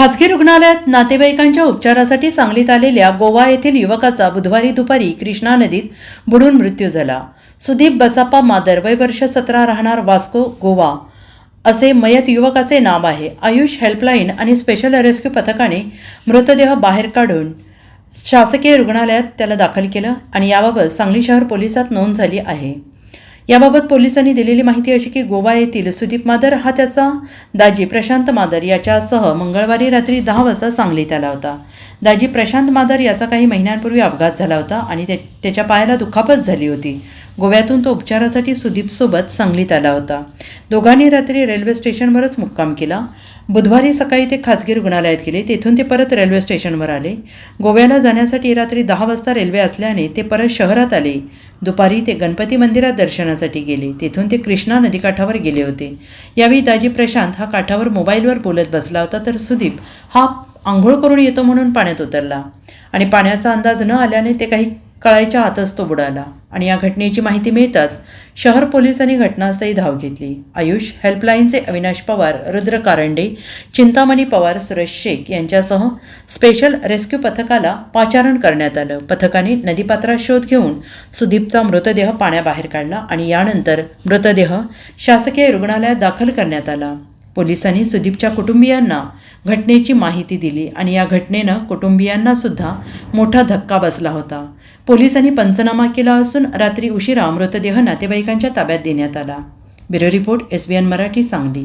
खाजगी रुग्णालयात नातेवाईकांच्या उपचारासाठी सांगलीत आलेल्या गोवा येथील युवकाचा बुधवारी दुपारी कृष्णा नदीत बुडून मृत्यू झाला. सुदीप बसाप्पा मादर वय वर्ष सतरा राहणार वास्को गोवा. असे मयत युवकाचे नाव आहे. आयुष हेल्पलाईन आणि स्पेशल रेस्क्यू पथकाने मृतदेह बाहेर काढून शासकीय रुग्णालयात त्याला दाखल केलं आणि याबाबत सांगली शहर पोलिसात नोंद झाली आहे. याबाबत पोलिसांनी दिलेली माहिती अशी की गोवा येथील सुदीप मादर हा त्याचा दाजी प्रशांत मादर याच्यासह मंगळवारी रात्री दहा वाजता सांगलीत आला होता. दाजी प्रशांत मादर याचा काही महिन्यांपूर्वी अपघात झाला होता आणि ते त्याच्या पायाला दुखापत झाली होती. गोव्यातून तो उपचारासाठी सुदीपसोबत सांगलीत आला होता. दोघांनी रात्री रेल्वे स्टेशनवरच मुक्काम केला. बुधवारी सकाळी ते खाजगी रुग्णालयात गेले. तेथून ते परत रेल्वे स्टेशनवर आले. गोव्याला जाण्यासाठी रात्री दहा वाजता रेल्वे असल्याने ते परत शहरात आले. दुपारी ते गणपती मंदिरात दर्शनासाठी गेले. तेथून ते कृष्णा नदीकाठावर गेले होते. यावेळी दाजी प्रशांत हा काठावर मोबाईलवर बोलत बसला होता तर सुदीप हा आंघोळ करून येतो म्हणून पाण्यात उतरला. आणि पाण्याचा अंदाज न आल्याने ते काही कळायच्या आतच तो बुडाला. आणि या घटनेची माहिती मिळताच शहर पोलिसांनी घटनास्थळी धाव घेतली. आयुष हेल्पलाईनचे अविनाश पवार रुद्र कारंडे चिंतामणी पवार सुरेश शेख यांच्यासह स्पेशल रेस्क्यू पथकाला पाचारण करण्यात आलं. पथकाने नदीपात्रात शोध घेऊन सुदीपचा मृतदेह पाण्याबाहेर काढला आणि यानंतर मृतदेह शासकीय रुग्णालयात दाखल करण्यात आला. पोलिसांनी सुदीपच्या कुटुंबियांना घटनेची माहिती दिली आणि या घटनेनं कुटुंबियांना सुद्धा मोठा धक्का बसला होता. पोलिसांनी पंचनामा केला असून रात्री उशिरा मृतदेह नातेवाईकांच्या ताब्यात देण्यात आला. Bureau report S B N Marathi Sangli.